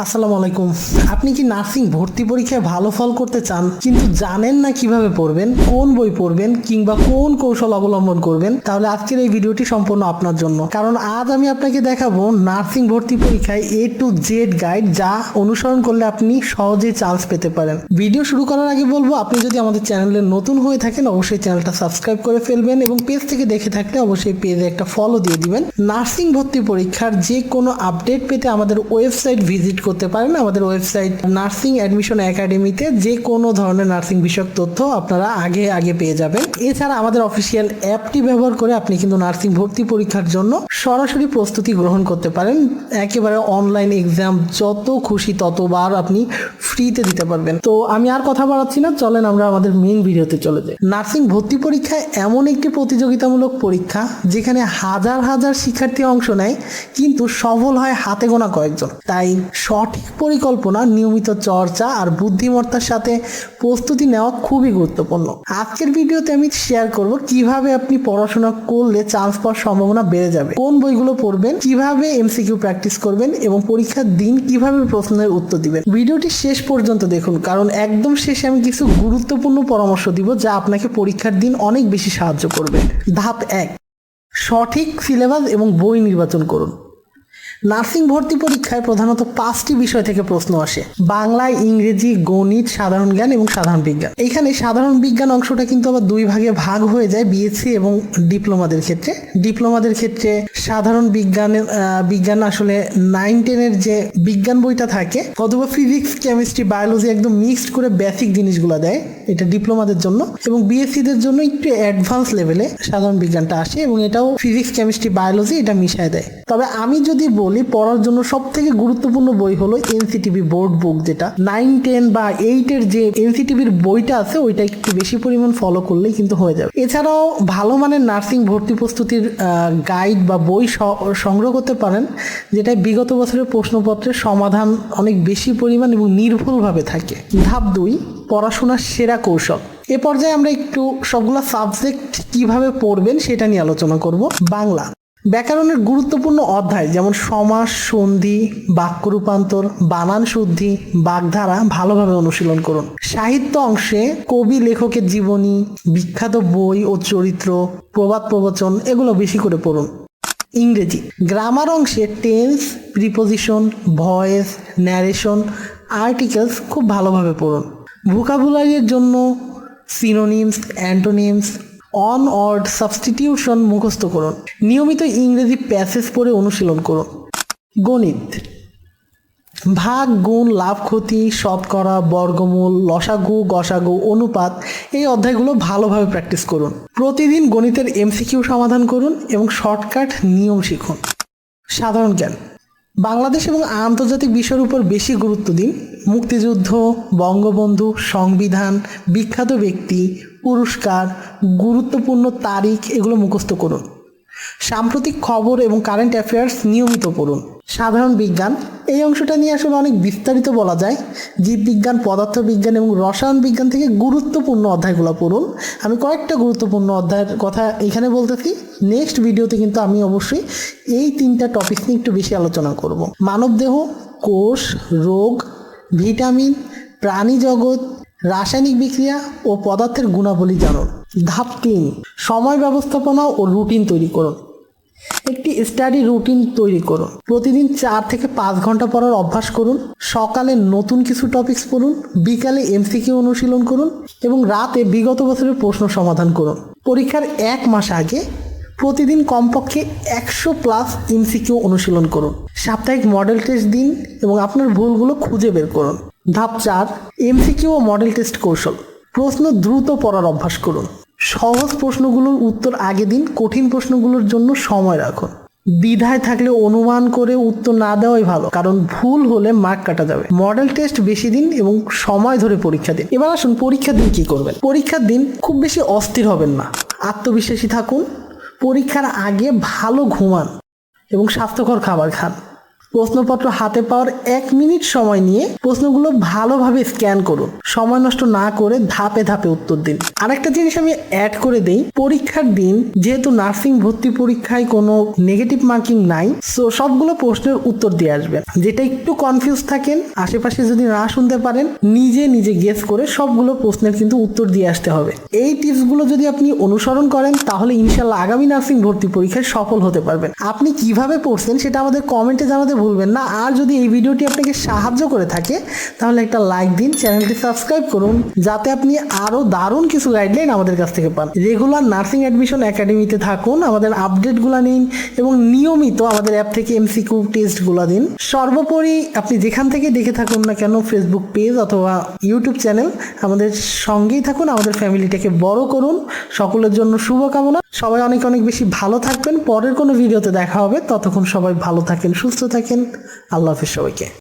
আসসালামু আলাইকুম। আপনি কি নার্সিং ভর্তি পরীক্ষায় ভালো ফল করতে চান, কিন্তু জানেন না কীভাবে পড়বেন, কোন বই পড়বেন, কিংবা কোন কৌশল অবলম্বন করবেন? তাহলে আজকের এই ভিডিওটি সম্পূর্ণ আপনার জন্য। কারণ আজ আমি আপনাকে দেখাবো নার্সিং ভর্তি পরীক্ষায় এ টু জেড গাইড যা অনুসরণ করলে আপনি সহজেই চান্স পেতে পারেন। ভিডিও শুরু করার আগে বলব, আপনি যদি আমাদের চ্যানেলে নতুন হয়ে থাকেন, অবশ্যই চ্যানেলটা সাবস্ক্রাইব করে ফেলবেন এবং পেজ থেকে দেখে থাকলে অবশ্যই পেজে একটা ফলো দিয়ে দিবেন। নার্সিং ভর্তি পরীক্ষার যে কোনো আপডেট পেতে আমাদের ওয়েবসাইট ভিজিট করতে পারেন আমাদের ওয়েবসাইট নার্সিং অ্যাডমিশন একাডেমিতে যে কোনো ধরনের নার্সিং বিষয়ক তথ্য আপনারা আগে আগে পেয়ে যাবেন। এছাড়া আমাদের অফিসিয়াল অ্যাপটি ব্যবহার করে আপনি কিন্তু নার্সিং ভর্তি পরীক্ষার জন্য সরাসরি প্রস্তুতি গ্রহণ করতে পারেন। একেবারে অনলাইন এক্সাম যত খুশি ততবার আপনি ফ্রিতে দিতে পারবেন। তো আমি আর কথা বাড়াচ্ছি না, চলেন আমরা আমাদের মেন ভিডিওতে চলে যাই। নার্সিং ভর্তি পরীক্ষা এমন একটি প্রতিযোগিতামূলক পরীক্ষা, যেখানে হাজার হাজার শিক্ষার্থী অংশ নেয়, কিন্তু সফল হয় হাতে গোনা কয়েকজন। তাই সঠিক পরিকল্পনা, নিয়মিত চর্চা আর বুদ্ধিমত্তার সাথে প্রস্তুতি নেওয়া খুবই গুরুত্বপূর্ণ। আজকের ভিডিওতে আমি শেয়ার করব কীভাবে আপনি পড়াশোনা করলে চান্স পাওয়ার সম্ভাবনা বেড়ে যাবে। কোন বইগুলো পড়বেন, কীভাবে এমসিকিউ প্র্যাকটিস করবেন এবং পরীক্ষার দিন কীভাবে প্রশ্নের উত্তর দিবেন। ভিডিওটি শেষ পর্যন্ত দেখুন, কারণ একদম শেষে আমি কিছু গুরুত্বপূর্ণ পরামর্শ দিব যা আপনাকে পরীক্ষার দিন অনেক বেশি সাহায্য করবে। ধাপ এক, সঠিক সিলেবাস এবং বই নির্বাচন করুন। নার্সিং ভর্তি পরীক্ষায় প্রধানত পাঁচটি বিষয় থেকে প্রশ্ন আসে। বাংলা ইংরেজি, গণিত, সাধারণ জ্ঞান এবং সাধারণ বিজ্ঞান। এখানে সাধারণ বিজ্ঞান অংশটা কিন্তু আবার দুই ভাগে ভাগ হয়ে যায় বিএসসি এবং ডিপ্লোমাদের ক্ষেত্রে। ডিপ্লোমাদের ক্ষেত্রে সাধারণ বিজ্ঞানের বিজ্ঞান আসলে নাইন টেনের যে বিজ্ঞান বইটা থাকে, অথবা ফিজিক্স কেমিস্ট্রি বায়োলজি একদম মিক্সড করে বেসিক জিনিসগুলো দেয়, এটা ডিপ্লোমাদের জন্য। এবং বিএসসিদের জন্য একটু অ্যাডভান্স লেভেলে সাধারণ বিজ্ঞানটা আসে এবং এটাও ফিজিক্স কেমিস্ট্রি বায়োলজি এটা মিশায় দেয়। তবে আমি যদি বলি পড়ার জন্য সব থেকে গুরুত্বপূর্ণ বই হলো এনসিটিভি বোর্ড বুক যেটা। নাইন টেন বা এইটের যে এনসিটিভির বইটা আছে, ওইটা একটু বেশি পরিমাণ ফলো করলেই কিন্তু হয়ে যাবে। এছাড়াও ভালো মানের নার্সিং ভর্তি প্রস্তুতির গাইড বা বই সংগ্রহ করতে পারেন যেটা বিগত বছরের প্রশ্নপত্রের সমাধান অনেক বেশি পরিমাণ এবং নির্ভুলভাবে থাকে। ধাপ দুই, পড়াশোনার সেরা কৌশল। এ পর্যায়ে আমরা একটু সবগুলা সাবজেক্ট কীভাবে পড়বেন সেটা নিয়ে আলোচনা করব। বাংলা। ব্যাকরণের গুরুত্বপূর্ণ অধ্যায় যেমন সমাস, সন্ধি বাক্য রূপান্তর বানান শুদ্ধি, বাগধারা ভালোভাবে অনুশীলন করুন। সাহিত্য অংশে কবি, লেখকের জীবনী, বিখ্যাত বই ও চরিত্র, প্রবাদ প্রবচন এগুলো বেশি করে পড়ুন। ইংরেজি। গ্রামার অংশে tense, preposition, voice, narration, articles খুব ভালোভাবে পড়ুন। ভোকাবুলারির জন্য synonyms, antonyms one word substitution মুখস্থ করুন। নিয়মিত ইংরেজি প্যাসেজ পড়ে অনুশীলন করুন। গণিত। ভাগ, গুণ, লাভ, ক্ষতি, শতকরা, বর্গমূল, লসাগু, গসাগু, অনুপাত এই অধ্যায়গুলো ভালোভাবে প্র্যাকটিস করুন। প্রতিদিন গণিতের এমসিকিউ সমাধান করুন এবং শর্টকাট নিয়ম শিখুন। সাধারণ জ্ঞান। বাংলাদেশ এবং আন্তর্জাতিক বিষয়ের উপর বেশি গুরুত্ব দিন। মুক্তিযুদ্ধ, বঙ্গবন্ধু, সংবিধান, বিখ্যাত ব্যক্তি, পুরস্কার, গুরুত্বপূর্ণ তারিখ এগুলো মুখস্থ করুন। সাম্প্রতিক খবর এবং কারেন্ট অ্যাফেয়ার্স নিয়মিত পড়ুন। সাধারণ বিজ্ঞান এই অংশটা নিয়ে আসলে অনেক বিস্তারিত বলা যায়। জীববিজ্ঞান, পদার্থবিজ্ঞান এবং রসায়ন বিজ্ঞান থেকে গুরুত্বপূর্ণ অধ্যায়গুলো পড়ুন। আমি কয়েকটা গুরুত্বপূর্ণ অধ্যায়ের কথা এখানে বলতেছি। নেক্সট ভিডিওতে কিন্তু আমি অবশ্যই এই তিনটা টপিক নিয়ে একটু বেশি আলোচনা করব। মানবদেহ, কোষ, রোগ, ভিটামিন, প্রাণী জগৎ, রাসায়নিক বিক্রিয়া ও পদার্থের গুণাবলী জানুন। ধাপ তিন, সময় ব্যবস্থাপনা ও রুটিন তৈরি করুন। একটি স্টাডি রুটিন তৈরি করুন। প্রতিদিন চার থেকে পাঁচ ঘণ্টা পড়ার অভ্যাস করুন। সকালে নতুন কিছু টপিকস পড়ুন। বিকালে এমসিকিউ অনুশীলন করুন এবং রাতে বিগত বছরের প্রশ্ন সমাধান করুন। পরীক্ষার এক মাস আগে প্রতিদিন কমপক্ষে একশো প্লাস এমসিকিউ অনুশীলন করুন। সাপ্তাহিক মডেল টেস্ট দিন এবং আপনার ভুলগুলো খুঁজে বের করুন। ধাপ চার এমসিকিউ ও মডেল টেস্ট কৌশল। প্রশ্ন দ্রুত পড়ার অভ্যাস করুন। সহজ প্রশ্নগুলোর উত্তর আগে দিন, কঠিন প্রশ্নগুলোর জন্য সময় রাখুন। দ্বিধায় থাকলে অনুমান করে উত্তর না দেওয়াই ভালো, কারণ ভুল হলে মার্ক কাটা যাবে। মডেল টেস্ট বেশি দিন এবং সময় ধরে পরীক্ষা দিন। এবার আসুন, পরীক্ষার দিন কি করবেন? পরীক্ষার দিন খুব বেশি অস্থির হবেন না। আত্মবিশ্বাসী থাকুন, পরীক্ষার আগে ভালো ঘুমান এবং স্বাস্থ্যকর খাবার খান। প্রশ্নপত্র হাতে পাওয়ার এক মিনিট সময় নিয়ে প্রশ্নগুলো ভালোভাবে স্ক্যান করুন। সময় নষ্ট না করে ধাপে ধাপে উত্তর দিন। আরেকটা জিনিস আমি অ্যাড করে দেই, পরীক্ষার দিন, যেহেতু নার্সিং ভর্তি পরীক্ষায় কোনো নেগেটিভ মার্কিং নাই সো সবগুলো প্রশ্নের উত্তর দিয়ে আসবেন। যেটা একটু কনফিউজ থাকেন, আশেপাশে যদি না শুনতে পারেন, নিজে নিজে গেস করে সবগুলো প্রশ্নের কিন্তু উত্তর দিয়ে আসতে হবে। এই টিপসগুলো যদি আপনি অনুসরণ করেন, তাহলে ইনশাল্লাহ আগামী নার্সিং ভর্তি পরীক্ষায় সফল হতে পারবেন। আপনি কীভাবে পড়ছেন, সেটা আমাদের কমেন্টে জানাতে ভুলবেন না। আর যদি এই ভিডিওটি আপনাকে সাহায্য করে থাকে, তাহলে একটা লাইক দিন, চ্যানেলটি সাবস্ক্রাইব করুন, যাতে আপনি আরও দারুণ কিছু গাইডলাইন আমাদের কাছ থেকে পান। রেগুলার নার্সিং অ্যাডমিশন একাডেমিতে থাকুন, আমাদের আপডেটগুলো নিন, এবং নিয়মিত আমাদের অ্যাপ থেকে এমসিকিউ টেস্টগুলো দিন। সর্বোপরি আপনি যেখান থেকে দেখে থাকুন না কেন ফেসবুক পেজ অথবা ইউটিউব চ্যানেল আমাদের সঙ্গেই থাকুন, আমাদের ফ্যামিলিটাকে বড় করুন। সকলের জন্য শুভকামনা। সবাই অনেক অনেক বেশি ভালো থাকবেন। পরের কোনো ভিডিওতে দেখা হবে। ততক্ষণ সবাই ভালো থাকেন, সুস্থ থাকেন। আল্লাহ হাফিজ সবাইকে।